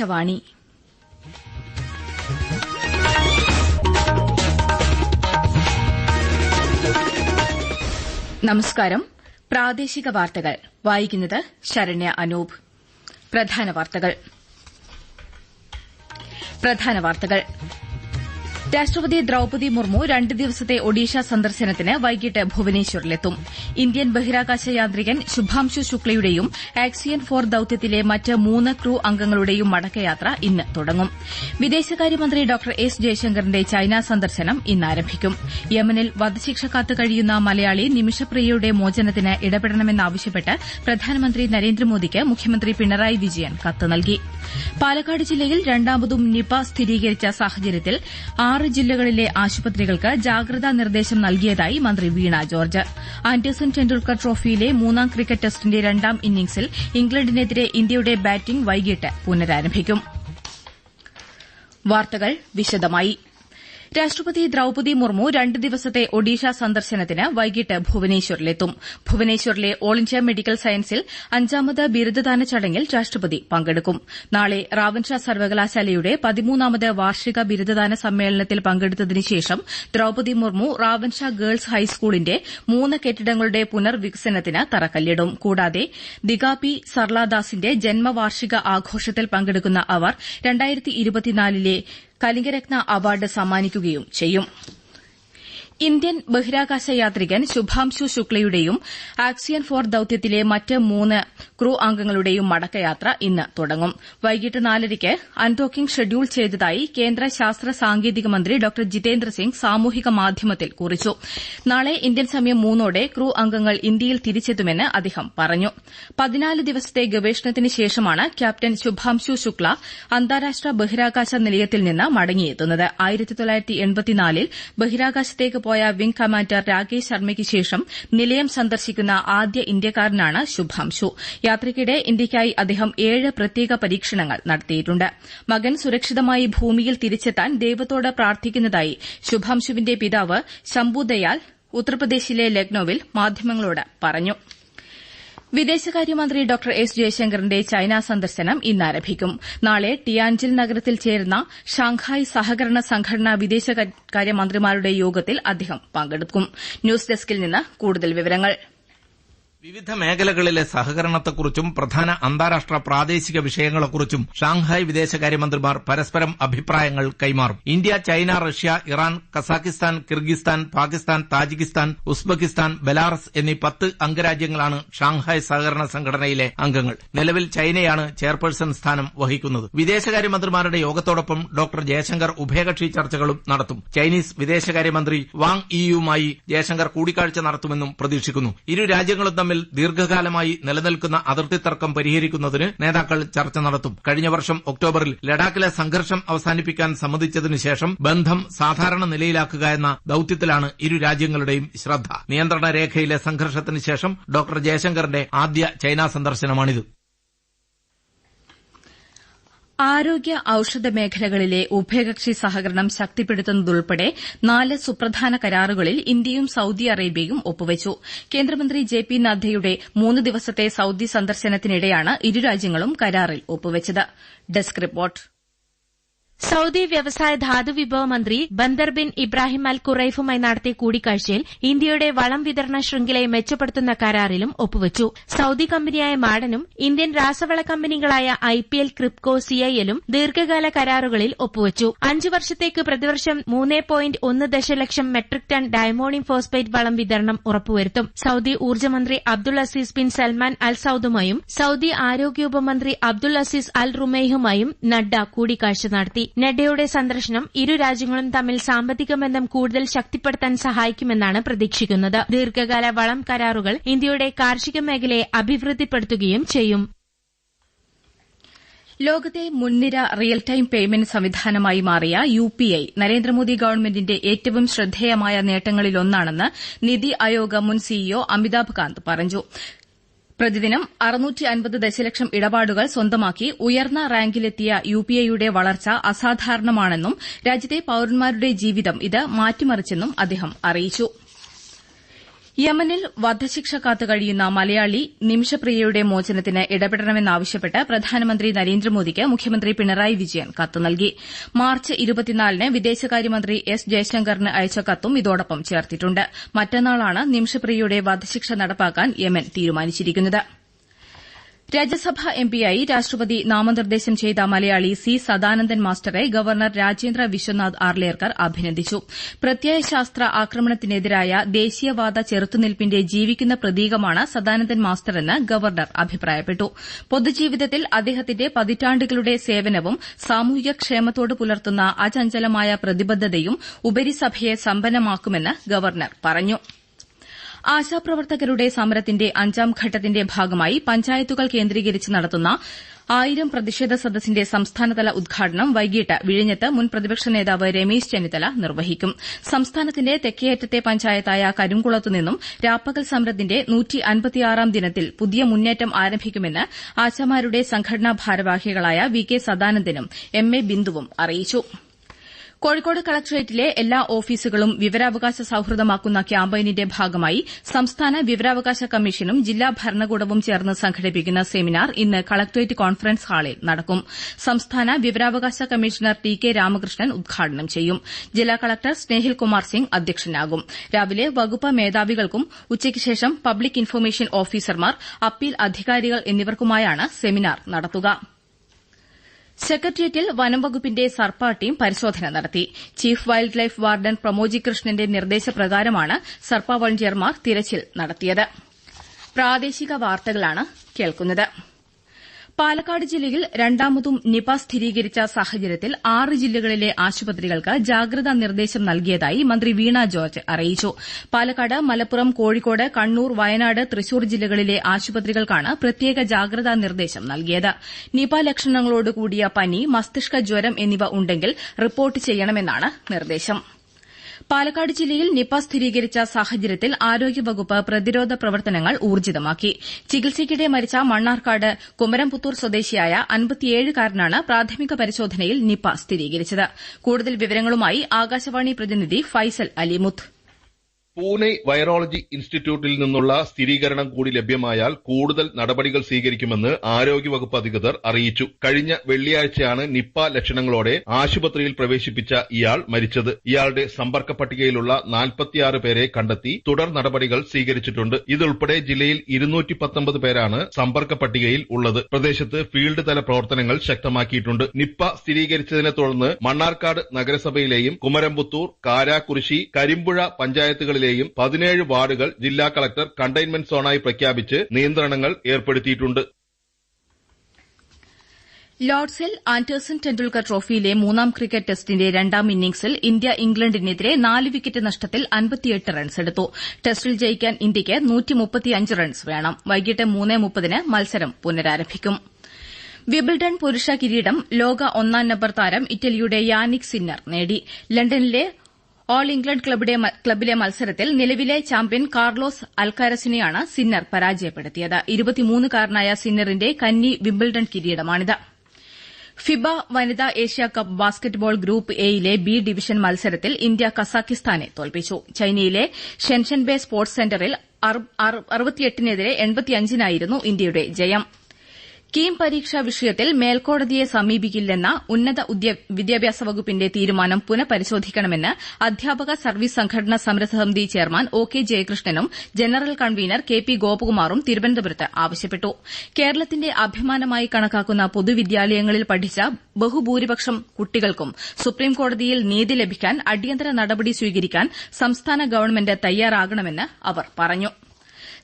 ആകാശവാണി. നമസ്കാരം. പ്രാദേശിക വാർത്തകൾ. വായിക്കുന്നത് ശരണ്യ അനൂപ്. പ്രധാന വാർത്തകൾ. രാഷ്ട്രപതി ദ്രൌപതി മുർമു രണ്ട് ദിവസത്തെ ഒഡീഷ സന്ദർശനത്തിന് വൈകിട്ട് ഭുവനേശ്വറിലെത്തും. ഇന്ത്യൻ ബഹിരാകാശ യാത്രികൻ ശുഭാംശു ശുക്ലയുടെയും ആക്സിയൻ ഫോർ ദൌത്യത്തിലെ മറ്റ് മൂന്ന് ക്രൂ അംഗങ്ങളുടെയും മടക്കയാത്ര ഇന്ന് തുടങ്ങും. വിദേശകാര്യമന്ത്രി ഡോക്ടർ എസ്. ജയശങ്കറിന്റെ ചൈന സന്ദർശനം ഇന്ന് ആരംഭിക്കും. യമനിൽ വധശിക്ഷ കാത്തു കഴിയുന്ന മലയാളി നിമിഷപ്രിയയുടെ മോചനത്തിന് ഇടപെടണമെന്നാവശ്യപ്പെട്ട് പ്രധാനമന്ത്രി നരേന്ദ്രമോദിക്ക് മുഖ്യമന്ത്രി പിണറായി വിജയൻ കത്ത് നൽകി. പാലക്കാട് ജില്ലയിൽ രണ്ടാമതും നിപ സ്ഥിരീകരിച്ച സാഹചര്യത്തിൽ ആറ് ജില്ലകളിലെ ആശുപത്രികൾക്ക് ജാഗ്രതാ നിർദ്ദേശം നൽകിയതായി മന്ത്രി വീണ ജോർജ്. ആൻഡേഴ്സൺ ടെൻഡുൽക്കർ ട്രോഫിയിലെ മൂന്നാം ക്രിക്കറ്റ് ടെസ്റ്റിന്റെ രണ്ടാം ഇന്നിംഗ്സിൽ ഇംഗ്ലണ്ടിനെതിരെ ഇന്ത്യയുടെ ബാറ്റിംഗ് വൈകിട്ട് പുനരാരംഭിക്കും. രാഷ്ട്രപതി ദ്രൌപതി മുർമു രണ്ട് ദിവസത്തെ ഒഡീഷ സന്ദർശനത്തിന് വൈകിട്ട് ഭുവനേശ്വറിലെത്തും. ഭുവനേശ്വറിലെ ഓൾ ഇന്ത്യ മെഡിക്കൽ സയൻസിൽ അഞ്ചാമത് ബിരുദദാന ചടങ്ങിൽ രാഷ്ട്രപതി പങ്കെടുക്കും. നാളെ റാവൻഷാ സർവകലാശാലയുടെ പതിമൂന്നാമത് വാർഷിക ബിരുദദാന സമ്മേളനത്തിൽ പങ്കെടുത്തതിനുശേഷം ദ്രൌപതി മുർമു റാവൻഷാ ഗേൾസ് ഹൈസ്കൂളിന്റെ മൂന്ന് കെട്ടിടങ്ങളുടെ പുനർവികസനത്തിന് തറക്കല്ലിടും. കൂടാതെ ദിഗാപി സർലാദാസിന്റെ ജന്മവാർഷിക ആഘോഷത്തിൽ പങ്കെടുക്കുന്ന അവർ ലെ കലിംഗരത്ന അവാർഡ് സമ്മാനിക്കുകയും ചെയ്യും. ഇന്ത്യൻ ബഹിരാകാശ യാത്രികൻ ശുഭാംശു ശുക്ലയുടെയും ആക്സിയൻ ഫോർ ദൌത്യത്തിലെ മറ്റ് മൂന്ന് ക്രൂ അംഗങ്ങളുടെയും മടക്കയാത്ര ഇന്ന് തുടങ്ങും. വൈകിട്ട് നാലരയ്ക്ക് അൺഡോക്കിംഗ് ഷെഡ്യൂൾ ചെയ്തതായി കേന്ദ്ര ശാസ്ത്ര സാങ്കേതിക മന്ത്രി ഡോ. ജിതേന്ദ്ര സിംഗ് സാമൂഹിക മാധ്യമത്തിൽ കുറിച്ചു. നാളെ ഇന്ത്യൻ സമയം മൂന്നോടെ ക്രൂ അംഗങ്ങൾ ഇന്ത്യയിൽ തിരിച്ചെത്തുമെന്ന് അദ്ദേഹം പറഞ്ഞു. പതിനാല് ദിവസത്തെ ഗവേഷണത്തിന് ശേഷമാണ് ക്യാപ്റ്റൻ ശുഭാംശു ശുക്ല അന്താരാഷ്ട്ര ബഹിരാകാശ നിലയത്തിൽ നിന്ന് മടങ്ങിയെത്തുന്നത്. ൽ ബഹിരാകാശത്തേക്ക് പോയ വിംഗ് കമാൻഡർ രാകേഷ് ശർമ്മയ്ക്ക് ശേഷം നിലയം സന്ദർശിക്കുന്ന ആദ്യ ഇന്ത്യക്കാരനാണ് ശുഭാംശു. യാത്രയ്ക്കിടെ ഇന്ത്യയ്ക്കായി അദ്ദേഹം ഏഴ് പ്രത്യേക പരീക്ഷണങ്ങൾ നടത്തിയിട്ടുണ്ട്. മകൻ സുരക്ഷിതമായി ഭൂമിയിൽ തിരിച്ചെത്താൻ ദൈവത്തോട് പ്രാർത്ഥിക്കുന്നതായി ശുഭാംശുവിന്റെ പിതാവ് ശംഭുദയാൽ ഉത്തർപ്രദേശിലെ ലക്നൌവിൽ മാധ്യമങ്ങളോട് പറഞ്ഞു. വിദേശകാര്യമന്ത്രി ഡോക്ടർ എസ് ജയശങ്കറിന്റെ ചൈന സന്ദർശനം ഇന്ന് ആരംഭിക്കും. നാളെ ടിയാൻജിൻ നഗരത്തിൽ ചേരുന്ന ഷാങ്ഹായ് സഹകരണ സംഘടന വിദേശകാര്യമന്ത്രിമാരുടെ യോഗത്തിൽ അദ്ദേഹം പങ്കെടുക്കും. ന്യൂസ് ഡെസ്കിൽ നിന്ന് കൂടുതൽ വിവരങ്ങൾ. വിവിധ മേഖലകളിലെ സഹകരണത്തെക്കുറിച്ചും പ്രധാന അന്താരാഷ്ട്ര പ്രാദേശിക വിഷയങ്ങളെക്കുറിച്ചും ഷാങ്ഹായ് വിദേശകാര്യമന്ത്രിമാർ പരസ്പരം അഭിപ്രായങ്ങൾ കൈമാറും. India China Russia Iran Kazakhstan Kyrgyzstan Pakistan Tajikistan Uzbekistan Belarus എന്നീ പത്ത് അംഗരാജ്യങ്ങളാണ് ഷാങ്ഹായ് സഹകരണ സംഘടനയിലെ അംഗങ്ങൾ. നിലവിൽ ചൈനയാണ് ചെയർപേഴ്സൺ സ്ഥാനം വഹിക്കുന്നത്. വിദേശകാര്യമന്ത്രിമാരുടെ യോഗത്തോടൊപ്പം ഡോക്ടർ ജയശങ്കർ ഉഭയകക്ഷി ചർച്ചകളും നടത്തും. ചൈനീസ് വിദേശകാര്യമന്ത്രി വാങ് ഇയുമായി ജയശങ്കർ കൂടിക്കാഴ്ച നടത്തുമെന്നും പ്രതീക്ഷിക്കുന്നു. ഇരു രാജ്യങ്ങളും തമ്മിൽ ദീർഘകാലമായി നിലനിൽക്കുന്ന അതിർത്തി തർക്കം പരിഹരിക്കുന്നതിന് നേതാക്കൾ ചർച്ച നടത്തും. കഴിഞ്ഞ വർഷം ഒക്ടോബറിൽ ലഡാക്കിലെ സംഘർഷം അവസാനിപ്പിക്കാൻ സമ്മതിച്ചതിനു ശേഷം ബന്ധം സാധാരണ നിലയിലാക്കുക എന്ന ദൌത്യത്തിലാണ് ഇരു രാജ്യങ്ങളുടെയും ശ്രദ്ധ. നിയന്ത്രണ രേഖയിലെ സംഘർഷത്തിന് ശേഷം ഡോക്ടർ ജയശങ്കറിന്റെ ആദ്യ ചൈന സന്ദർശനമാണിത്. ആരോഗ്യ ഔഷധ മേഖലകളിലെ ഉഭയകക്ഷി സഹകരണം ശക്തിപ്പെടുത്തുന്നതുൾപ്പെടെ നാല് സുപ്രധാന കരാറുകളിൽ ഇന്ത്യയും സൌദി അറേബ്യയും ഒപ്പുവച്ചു. കേന്ദ്രമന്ത്രി ജെ പി നദ്ദയുടെ മൂന്ന് ദിവസത്തെ സൌദി സന്ദർശനത്തിനിടെയാണ് ഇരു രാജ്യങ്ങളും കരാറിൽ ഒപ്പുവച്ചത്. സൌദി വ്യവസായ ധാതു വിഭവ മന്ത്രി ബന്ദർ ബിൻ ഇബ്രാഹിം അൽ ഖുറൈഫുമായി നടത്തിയ കൂടിക്കാഴ്ചയിൽ ഇന്ത്യയുടെ വളം വിതരണ ശൃംഖലയെ മെച്ചപ്പെടുത്തുന്ന കരാറിലും ഒപ്പുവച്ചു. സൌദി കമ്പനിയായ മാഡനും ഇന്ത്യൻ രാസവള കമ്പനികളായ ഐ പി എൽ ക്രിപ്കോ സിഐഎല്ലും ദീർഘകാല കരാറുകളിൽ ഒപ്പുവച്ചു. അഞ്ചു വർഷത്തേക്ക് പ്രതിവർഷം മൂന്ന് പോയിന്റ് ഒന്ന് ദശലക്ഷം മെട്രിക് ടൺ ഡയമോണിയം ഫോസ്ഫേറ്റ് വളം വിതരണം ഉറപ്പുവരുത്തും. Saudi ഊർജമന്ത്രി Abdul Aziz bin Salman Al സൌദുമായും Saudi ആരോഗ്യ ഉപമന്ത്രി അബ്ദുൾ അസീസ് അൽ റുമേഹുമായും നഡ്ഡ കൂടിക്കാഴ്ച നടത്തി. നഡ്ഡയുടെ സന്ദർശനം ഇരു രാജ്യങ്ങളും തമ്മിൽ സാമ്പത്തിക ബന്ധം കൂടുതൽ ശക്തിപ്പെടുത്താൻ സഹായിക്കുമെന്നാണ് പ്രതീക്ഷിക്കുന്നത്. ദീർഘകാല വളം കരാറുകൾ ഇന്ത്യയുടെ കാർഷിക മേഖലയെ അഭിവൃദ്ധിപ്പെടുത്തുകയും ചെയ്യും. ലോകത്തെ മുൻനിര റിയൽ ടൈം പേയ്മെന്റ് സംവിധാനമായി മാറിയ യു പി ഐ നരേന്ദ്രമോദി ഗവൺമെന്റിന്റെ ഏറ്റവും ശ്രദ്ധേയമായ നേട്ടങ്ങളിലൊന്നാണെന്ന് നിതി ആയോഗ് മുൻ സിഇഒ അമിതാഭ് കാന്ത് പറഞ്ഞു. പ്രതിദിനം ദശലക്ഷം ഇടപാടുകൾ സ്വന്തമാക്കി ഉയർന്ന റാങ്കിലെത്തിയ യുപിഐയുടെ വളർച്ച അസാധാരണമാണെന്നും രാജ്യത്തെ പൌരന്മാരുടെ ജീവിതം ഇത് മാറ്റിമറിച്ചെന്നും അദ്ദേഹം അറിയിച്ചു യമനിൽ വധശിക്ഷ കാത്തുകഴിയുന്ന മലയാളി നിമിഷപ്രിയയുടെ മോചനത്തിന് ഇടപെടണമെന്നാവശ്യപ്പെട്ട് പ്രധാനമന്ത്രി നരേന്ദ്രമോദിക്ക് മുഖ്യമന്ത്രി പിണറായി വിജയൻ കത്ത് നൽകി. മാർച്ച് ഇരുപത്തിനാലിന് വിദേശകാര്യമന്ത്രി എസ് ജയശങ്കറിന് അയച്ച കത്തും ഇതോടൊപ്പം ചേർത്തിട്ടുണ്ട്. മറ്റന്നാളാണ് നിമിഷപ്രിയയുടെ വധശിക്ഷ നടപ്പാക്കാൻ യമൻ തീരുമാനിച്ചിരിക്കുന്നത്. രാജ്യസഭാ എംപിയായി രാഷ്ട്രപതി നാമനിർദ്ദേശം ചെയ്ത മലയാളി സി സദാനന്ദൻ മാസ്റ്ററെ ഗവർണർ രാജേന്ദ്ര വിശ്വനാഥ് ആർലേക്കർ അഭിനന്ദിച്ചു. പ്രത്യയശാസ്ത്ര ആക്രമണത്തിനെതിരായ ദേശീയവാദ ചെറുത്തുനിൽപ്പിന്റെ ജീവിക്കുന്ന പ്രതീകമാണ് സദാനന്ദൻ മാസ്റ്ററെന്ന് ഗവർണർ അഭിപ്രായപ്പെട്ടു. പൊതുജീവിതത്തിൽ അദ്ദേഹത്തിന്റെ പതിറ്റാണ്ടുകളുടെ സേവനവും സാമൂഹ്യക്ഷേമത്തോട് പുലർത്തുന്ന അചഞ്ചലമായ പ്രതിബദ്ധതയും ഉപരിസഭയെ സമ്പന്നമാക്കുമെന്ന് ഗവർണർ പറഞ്ഞു. ആശാപ്രവർത്തകരുടെ സമരത്തിന്റെ അഞ്ചാം ഘട്ടത്തിന്റെ ഭാഗമായി പഞ്ചായത്തുകൾ കേന്ദ്രീകരിച്ച് നടത്തുന്ന ആയിരം പ്രതിഷേധ സദസ്സിന്റെ സംസ്ഥാനതല ഉദ്ഘാടനം വൈകിട്ട് വിഴിഞ്ഞത്ത് മുൻ പ്രതിപക്ഷ നേതാവ് രമേശ് ചെന്നിത്തല നിർവഹിക്കും. സംസ്ഥാനത്തിന്റെ തെക്കേയറ്റത്തെ പഞ്ചായത്തായ കരിംകുളത്തുനിന്നും രാപ്പകൽ സമരത്തിന്റെ ദിനത്തിൽ പുതിയ മുന്നേറ്റം ആരംഭിക്കുമെന്ന് ആശാമാരുടെ സംഘടനാ ഭാരവാഹികളായ വി കെ സദാനന്ദനും എം എ ബിന്ദുവും അറിയിച്ചു. കോഴിക്കോട് കളക്ടറേറ്റിലെ എല്ലാ ഓഫീസുകളും വിവരാവകാശ സൌഹൃദമാക്കുന്ന ക്യാമ്പയിനിന്റെ ഭാഗമായി സംസ്ഥാന വിവരാവകാശ കമ്മീഷനും ജില്ലാ ഭരണകൂടവും ചേർന്ന് സംഘടിപ്പിക്കുന്ന സെമിനാർ ഇന്ന് കളക്ടറേറ്റ് കോൺഫറൻസ് ഹാളിൽ നടക്കും. സംസ്ഥാന വിവരാവകാശ കമ്മീഷണർ ടി കെ രാമകൃഷ്ണൻ ഉദ്ഘാടനം ചെയ്യും. ജില്ലാ കളക്ടർ സ്നേഹിൽ കുമാർ സിംഗ് അധ്യക്ഷനാകും. രാവിലെ വകുപ്പ് മേധാവികൾക്കും ഉച്ചയ്ക്ക് ശേഷം പബ്ലിക് ഇൻഫർമേഷൻ ഓഫീസർമാർ അപ്പീൽ അധികാരികൾ എന്നിവർക്കുമായാണ് സെമിനാർ നടത്തുക. സെക്രട്ടേറിയറ്റിൽ വനംവകുപ്പിന്റെ സർപ്പ ടീം പരിശോധന നടത്തി. Chief wildlife warden Pramod G കൃഷ്ണന്റെ നിർദ്ദേശപ്രകാരമാണ് സർപ്പ വളണ്ടിയർമാർ തിരച്ചിൽ നടത്തിയത്. പാലക്കാട് ജില്ലയിൽ രണ്ടാമതും നിപ സ്ഥിരീകരിച്ച സാഹചര്യത്തിൽ ആറ് ജില്ലകളിലെ ആശുപത്രികൾക്ക് ജാഗ്രതാ നിർദ്ദേശം നൽകിയതായി മന്ത്രി വീണ ജോർജ് അറിയിച്ചു. പാലക്കാട് മലപ്പുറം കോഴിക്കോട് കണ്ണൂർ വയനാട് തൃശൂർ ജില്ലകളിലെ ആശുപത്രികൾക്കാണ് പ്രത്യേക ജാഗ്രതാ നിർദ്ദേശം നൽകിയത്. നിപ ലക്ഷണങ്ങളോടുകൂടിയ പനി മസ്തിഷ്ക ജ്വരം എന്നിവ ഉണ്ടെങ്കിൽ റിപ്പോർട്ട് ചെയ്യണമെന്നാണ് നിർദ്ദേശം. പാലക്കാട് ജില്ലയിൽ നിപ സ്ഥിരീകരിച്ച സാഹചര്യത്തിൽ ആരോഗ്യവകുപ്പ് പ്രതിരോധ പ്രവർത്തനങ്ങൾ ഊർജിതമാക്കി ചികിത്സയ്ക്കിടെ മരിച്ച മണ്ണാർക്കാട് കുമരംപുത്തൂർ സ്വദേശിയായ അൻപത്തിയേഴുകാരനാണ് പ്രാഥമിക പരിശോധനയിൽ നിപ സ്ഥിരീകരിച്ചത്. കൂടുതൽ വിവരങ്ങളുമായി ആകാശവാണി പ്രതിനിധി ഫൈസൽ അലിമുത്ത്. പൂനെ വൈറോളജി ഇൻസ്റ്റിറ്റ്യൂട്ടിൽ നിന്നുള്ള സ്ഥിരീകരണം കൂടി ലഭ്യമായാൽ കൂടുതൽ നടപടികൾ സ്വീകരിക്കുമെന്ന് ആരോഗ്യവകുപ്പ് അധികൃതർ അറിയിച്ചു. കഴിഞ്ഞ വെള്ളിയാഴ്ചയാണ് നിപ്പ ലക്ഷണങ്ങളോടെ ആശുപത്രിയിൽ പ്രവേശിപ്പിച്ച ഇയാൾ മരിച്ചത്. ഇയാളുടെ സമ്പർക്ക പട്ടികയിലുള്ള നാൽപ്പത്തിയാറ് പേരെ കണ്ടെത്തി തുടർ നടപടികൾ സ്വീകരിച്ചിട്ടുണ്ട്. ഇതുൾപ്പെടെ ജില്ലയിൽ ഇരുന്നൂറ്റി പത്തൊമ്പത് പേരാണ് സമ്പർക്ക പട്ടികയിൽ ഉള്ളത്. പ്രദേശത്ത് ഫീൽഡ് തല പ്രവർത്തനങ്ങൾ ശക്തമാക്കിയിട്ടുണ്ട്. നിപ്പ സ്ഥിരീകരിച്ചതിനെ തുടർന്ന് മണ്ണാർക്കാട് നഗരസഭയിലെയും കുമരംപുത്തൂർ കാരാക്കുറിശി കരിമ്പുഴ പഞ്ചായത്തുകളിലെയും പതിനേഴ് വാർഡുകൾ ജില്ലാ കളക്ടർ കണ്ടെയ്ൻമെന്റ് സോണായി പ്രഖ്യാപിച്ച് നിയന്ത്രണങ്ങൾ ഏർപ്പെടുത്തിയിട്ടുണ്ട്. ലോർഡ്സിൽ ആൻഡേഴ്സൺ ടെൻഡുൽക്കർ ട്രോഫിയിലെ മൂന്നാം ക്രിക്കറ്റ് ടെസ്റ്റിന്റെ രണ്ടാം ഇന്നിംഗ്സിൽ ഇന്ത്യ ഇംഗ്ലണ്ടിനെതിരെ നാല് വിക്കറ്റ് നഷ്ടത്തിൽ അൻപത്തിയെട്ട് റൺസെടുത്തു ടെസ്റ്റിൽ ജയിക്കാൻ ഇന്ത്യയ്ക്ക് റൺസ് വേണം. വൈകിട്ട് മുപ്പതിന് മത്സരം പുനരാരംഭിക്കും. വിബിൾഡൺ പുരുഷ കിരീടം ലോക ഒന്നാം നമ്പർ താരം ഇറ്റലിയുടെ യാനിക് സിന്നർ നേടി. ലണ്ടനിലെ ഓൾ ഇംഗ്ലണ്ട് ക്ലബിലെ മത്സരത്തിൽ നിലവിലെ ചാമ്പ്യൻ കാർലോസ് അൽക്കാരസിനെയാണ് സിന്നർ പരാജയപ്പെടുത്തിയത്. ഇരുപത്തിമൂന്നുകാരനായ സിന്നറിന്റെ കന്നി വിംബിൾഡൺ കിരീടമാണിത്. ഫിബ വനിതാ ഏഷ്യാകപ്പ് ബാസ്ക്കറ്റ്ബോൾ ഗ്രൂപ്പ് എയിലെ ബി ഡിവിഷൻ മത്സരത്തിൽ ഇന്ത്യ കസാഖിസ്ഥാനെ തോൽപ്പിച്ചു. ചൈനയിലെ ഷെൻഷൻബെ സ്പോർട്സ് സെന്ററിൽ അറുപത്തിയെട്ടിനെതിരെ എൺപത്തിയഞ്ചിനായിരുന്നു ഇന്ത്യയുടെ ജയം. കീം പരീക്ഷാ വിഷയത്തിൽ മേൽക്കോടതിയെ സമീപിക്കില്ലെന്ന ഉന്നത വിദ്യാഭ്യാസ വകുപ്പിന്റെ തീരുമാനം പുനഃപരിശോധിക്കണമെന്ന് അധ്യാപക സർവീസ് സംഘടനാ സമരസമിതി ചെയർമാൻ ഒ കെ ജയകൃഷ്ണനും ജനറൽ കൺവീനർ കെ പി ഗോപകുമാറും തിരുവനന്തപുരത്ത് ആവശ്യപ്പെട്ടു. കേരളത്തിന്റെ അഭിമാനമായി കണക്കാക്കുന്ന പൊതുവിദ്യാലയങ്ങളിൽ പഠിച്ച ബഹുഭൂരിപക്ഷം കുട്ടികൾക്കും സുപ്രീംകോടതിയിൽ നീതി ലഭിക്കാൻ അടിയന്തര നടപടി സ്വീകരിക്കാൻ സംസ്ഥാന ഗവൺമെന്റ് തയ്യാറാകണമെന്ന് അവർ പറഞ്ഞു.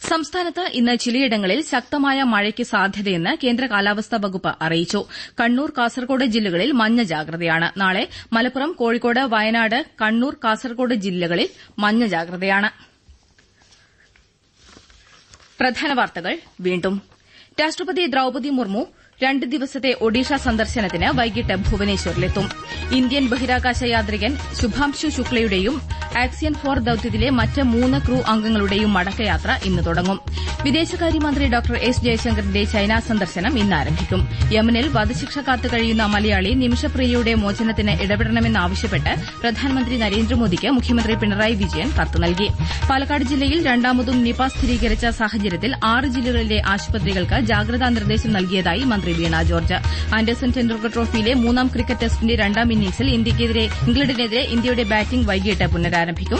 സംസ്ഥാനത്ത് ഇന്ന് ചിലയിടങ്ങളിൽ ശക്തമായ മഴയ്ക്ക് സാധ്യതയെന്ന് കേന്ദ്ര കാലാവസ്ഥാ വകുപ്പ് അറിയിച്ചു. കണ്ണൂർ കാസർകോട് ജില്ലകളിൽ മഞ്ഞ ജാഗ്രതയാണ്. നാളെ മലപ്പുറം കോഴിക്കോട് വയനാട് കണ്ണൂർ കാസർകോട് ജില്ലകളിൽ മഞ്ഞ ജാഗ്രതയാണ്. രാഷ്ട്രപതി ദ്രൌപതി മുർമു രണ്ട് ദിവസത്തെ ഒഡീഷ സന്ദർശനത്തിന് വൈകിട്ട് ഭുവനേശ്വറിലെത്തും. ഇന്ത്യൻ ബഹിരാകാശ യാത്രികൻ ശുഭാംശു ശുക്ലയുടെയും ആക്സിയൻ ഫോർ ദൌത്യത്തിലെ മറ്റ് മൂന്ന് ക്രൂ അംഗങ്ങളുടെയും മടക്കയാത്ര ഇന്ന് തുടങ്ങും. വിദേശകാര്യമന്ത്രി ഡോക്ടർ എസ് ജയശങ്കറിന്റെ ചൈന സന്ദർശനം ഇന്ന് ആരംഭിക്കും. യമനിൽ വധശിക്ഷ കാത്തു കഴിയുന്ന മലയാളി നിമിഷപ്രിയയുടെ മോചനത്തിന് ഇടപെടണമെന്നാവശ്യപ്പെട്ട് പ്രധാനമന്ത്രി നരേന്ദ്രമോദിക്ക് മുഖ്യമന്ത്രി പിണറായി വിജയൻ കത്ത് നൽകി. പാലക്കാട് ജില്ലയിൽ രണ്ടാമതും നിപ സ്ഥിരീകരിച്ച സാഹചര്യത്തിൽ ആറ് ജില്ലകളിലെ ആശുപത്രികൾക്ക് ജാഗ്രതാ നിർദ്ദേശം നൽകിയതായി മന്ത്രി വീണ ജോർജ് ആൻഡേഴ്സൺ ടെൻഡുൽക്കർ ട്രോഫിയിലെ മൂന്നാം ക്രിക്കറ്റ് ടെസ്റ്റിന്റെ രണ്ടാം ഇന്നിംഗ്സിൽ ഇംഗ്ലണ്ടിനെതിരെ ഇന്ത്യയുടെ ബാറ്റിംഗ് വൈകിട്ട് പുനരാരംഭിക്കും.